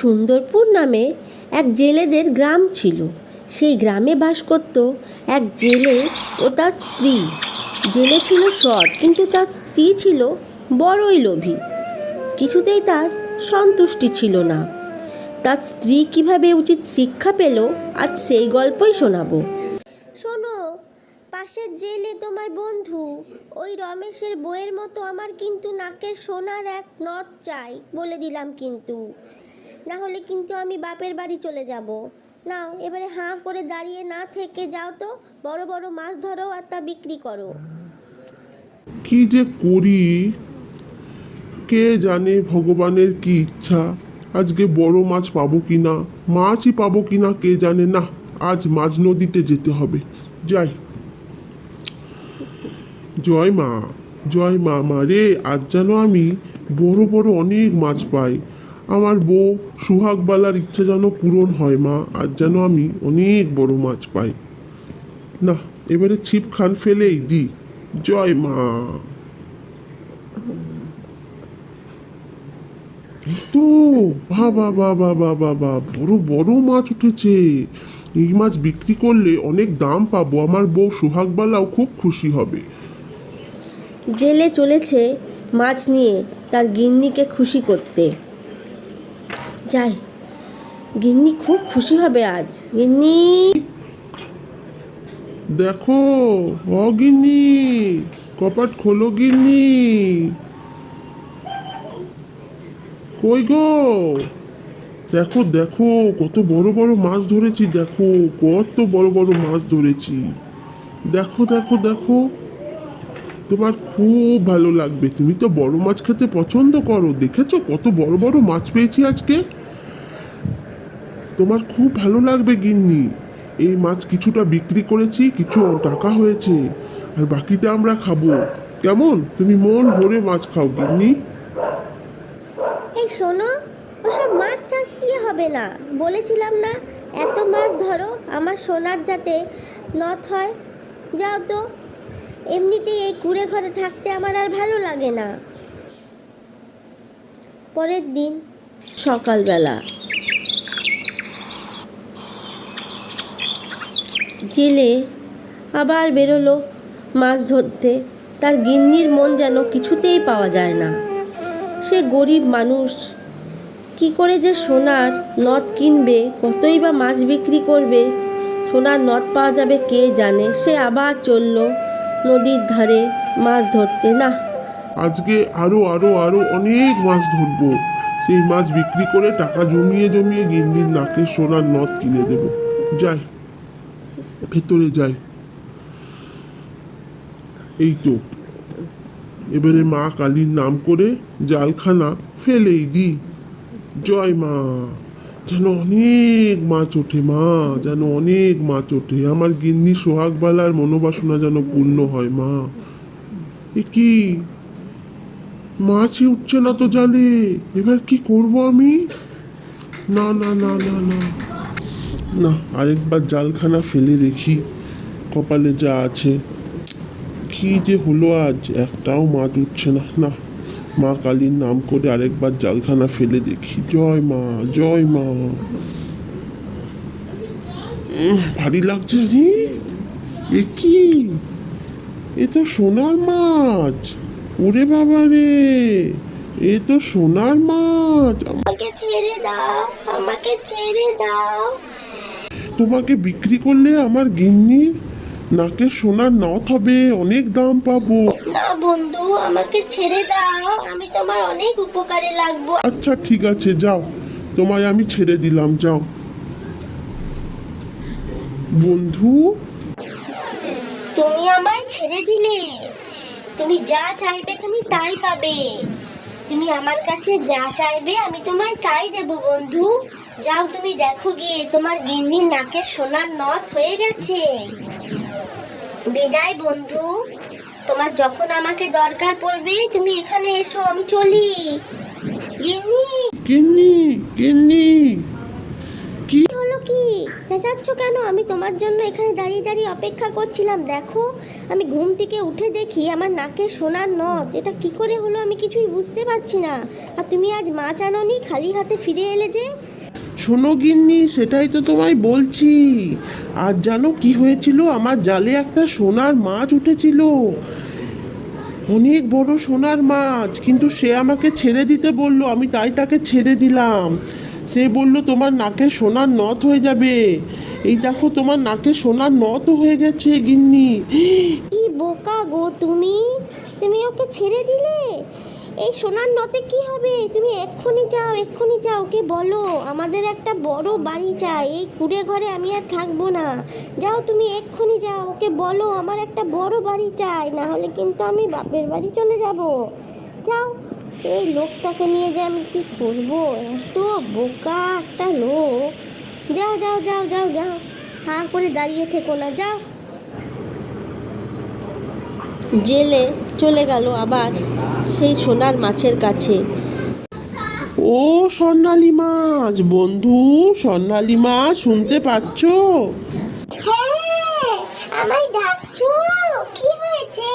সুন্দরপুর নামে এক জেলেদের গ্রাম ছিল। সেই গ্রামে বাস করত এক জেলে ও তার স্ত্রী। জেলে ছিল সৎ, কিন্তু তার স্ত্রী ছিল বড়ই লোভী। কিছুতেই তার সন্তুষ্টি ছিল না। তার স্ত্রী কীভাবে উচিত শিক্ষা পেল, আজ সেই গল্পই শোনাবো। শোনো, পাশের জেলে তোমার বন্ধু, ওই রমেশের বইয়ের মতো আমার কিন্তু নাকের সোনার এক নথ চাই বলে দিলাম কিন্তু। না হলে কিন্তু আমি বাপের বাড়ি চলে যাব। নাও, এবারে হাঁ করে দাঁড়িয়ে না থেকে যাও তো, বড় বড় মাছ ধরো আর তা বিক্রি করো। কি যে করি? কে জানে ভগবানের কি ইচ্ছা? আজকে বড় মাছ পাবো কি না মাছই পাবো কি না কে জানে? না, আজ মাঝ নদীতে যেতে হবে। যাই। জয় মা জয় মা মা রে, আজ যেন আমি বড় বড় অনেক মাছ পাই। আমার বউ সুহাগবালার ইচ্ছা যেন পূরণ হয়, মা। আজ যেন আমি অনেক বড় মাছ পাই। না, এবারে ছিপ খান ফেলেই দি। জয়, মা। তো বাবা বাবা বাবা বা বড় বড় মাছ উঠেছে। এই মাছ বিক্রি করলে অনেক দাম পাবো। আমার বউ সুহাগবালাও খুব খুশি হবে। জেলে চলেছে মাছ নিয়ে তার গিন্নিকে খুশি করতে। যাই। গিন্নি খুব খুশি হবে আজ। গিন্নি। দেখো অগিন্নি কপাট খোলো গিন্নি। কই গো? দেখো দেখো, কত বড় বড় মাছ ধরেছি, দেখো, কত বড় বড় মাছ ধরেছি। দেখো দেখো দেখো, তোমার খুব ভালো লাগবে। তুমি তো বড় মাছ খেতে পছন্দ করো। দেখেছ কত বড় বড় মাছ পেয়েছি আজকে? তোমার খুব ভালো লাগবে, গিন্নি। এই মাছ কিছুটা বিক্রি করেছি, কিছু টাকা হয়েছে। আর বাকিটা আমরা খাব। কেমন? তুমি মন ভরে মাছ খাও, গিন্নি। এই শোনো, ওসব মাছ চাষ দিয়ে হবে না। বলেছিলাম না, এত মাছ ধরো, আমার সোনার যাতে নথ হয়। যাও তো। এমনিতেই এই কুড়ে ঘরে থাকতে আমার আর ভালো লাগে না। পরের দিন সকালবেলা জেলে আবার বেরোলো মাছ ধরতে। তার গিন্নির মন যেন কিছুতেই পাওয়া যায় না। সে গরিব মানুষ, কি করে যে সোনার নথ কিনবে, কতই বা মাছ বিক্রি করবে, সোনার নথ পাওয়া যাবে কে জানে? সে আবার চলল নদীর ধারে মাছ ধরতে। না আজকে আরও আরও আরও অনেক মাছ ধরবো। সেই মাছ বিক্রি করে টাকা জমিয়ে জমিয়ে গিন্নির নাকে সোনার নথ কিনে দেব। যাই। ভেতরে যাই এই তো। এবারে মা কালীর নাম করে জালখানা ফেলেই দি জয় মা। যেন অনেক মাছ ওঠে মা, যেন অনেক মাছ ওঠে আমার গিন্নি সোহাগবালার মনোবাসনা যেন পূর্ণ হয় মা। এ কি? মাছই উঠছে না তো জালে, এবার কি করব আমি? না না না না না। না, আরেকবার জালখানা ফেলে দেখি, কপালে যা আছে। কি যে হলো আজ, একটাও মাছ উঠছে না। না, মা কালীর নাম করে আরেকবার জালখানা ফেলে দেখি। জয় মা জয় মা। ভারী লাগছে রে। এ কি? এ তো সোনার মাছ। ওরে বাবা রে, এ তো সোনার মাছ। আমাকে ছেড়ে দাও, আমাকে ছেড়ে দাও। তোমাকে বিক্রি করলে আমার গিন্নি নাকে সোনার নথ হবে অনেক দাম পাবো। না বন্ধু আমাকে ছেড়ে দাও। আমি তোমার অনেক উপকারে লাগবো। আচ্ছা ঠিক আছে যাও। তোমায় আমি ছেড়ে দিলাম যাও। বন্ধু? তুমি আমায় ছেড়ে দিলে। তুমি যা চাইবে তুমি তাই পাবে। তুমি আমার কাছে যা চাইবে আমি তোমায় তাই দেব বন্ধু। যাও তুমি দেখো গিয়ে তোমার গিন্নির নাকে সোনার নথ হয়ে গেছে। বিদায় বন্ধু তোমার যখন আমাকে দরকার পড়বে তুমি এখানে এসো আমি চলি। গিন্নি! গিন্নি গিন্নি! কি হলো কি? চেঁচাচ্ছ কেন? আমি তোমার জন্য এখানে দাঁড়িয়ে দাঁড়িয়ে অপেক্ষা করছিলাম। দেখো আমি ঘুম থেকে উঠে দেখি আমার নাকে সোনার নথ। এটা কি করে হলো আমি কিছুই বুঝতে পারছি না। আর তুমি আজ মাছ আনোনি খালি হাতে ফিরে এলে যে? শোনো গিন্নি, সেটাই তো তোমায় বলছি। আর জানো কি হয়েছিল? আমার জালে একটা সোনার মাছ উঠেছিল। অনেক বড় সোনার মাছ, কিন্তু সে আমাকে ছেড়ে দিতে বলল, আমি তাই তাকে ছেড়ে দিলাম। সে বলল, তোমার নাকে সোনার নথ হয়ে যাবে। এই দেখো, তোমার নাকে সোনার নথ হয়ে গেছে গিন্নি। কি বোকা গো তুমি? তুমি ওকে ছেড়ে দিলে? এই সোনার নতে কি হবে? তুমি এক্ষুনি যাও এক্ষুনি যাও, ওকে বলো। আমাদের একটা বড় বাড়ি চাই। এই কুড়ে ঘরে আমি আর থাকব না। যাও, তুমি এক্ষুনি যাও, ওকে বলো, আমার একটা বড় বাড়ি চাই। না হলে কিন্তু আমি বাপের বাড়ি চলে যাব। যাও, এই লোকটাকে নিয়ে যে আমি কি করব? এত বোকা একটা লোক। যাও যাও যাও যাও যাও। হাঁ করে দাঁড়িয়ে থেকো না, যাও। জেলে চলে গেল আবার সেই সোনার মাছের কাছে। ও স্বর্ণালী মাছ বন্ধু স্বর্ণালী মাছ শুনতে পাচ্ছ? হ্যাঁ আমায় ডাকছো? কি হয়েছে?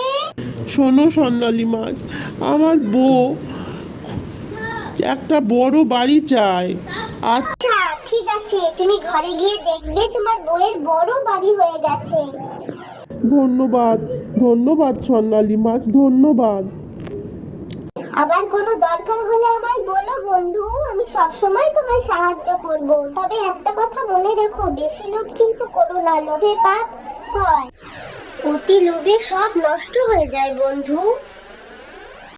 শোনো স্বর্ণালী মাছ আমার বউ একটা বড় বাড়ি চায়। আচ্ছা ঠিক আছে তুমি ঘরে গিয়ে দেখবে তোমার বউয়ের বড় বাড়ি হয়ে গেছে। ধন্যবাদ ধন্যবাদ স্বর্ণালী মাছ, ধন্যবাদ। আবার কোনো দরকার হলে আমায় বলো বন্ধু, আমি সব সময় তোমায় সাহায্য করব। তবে একটা কথা মনে রেখো, বেশি লোভ কিন্তু করো না, লোভে পাপ হয়। অতি লোভে সব নষ্ট হয়ে যায় বন্ধু।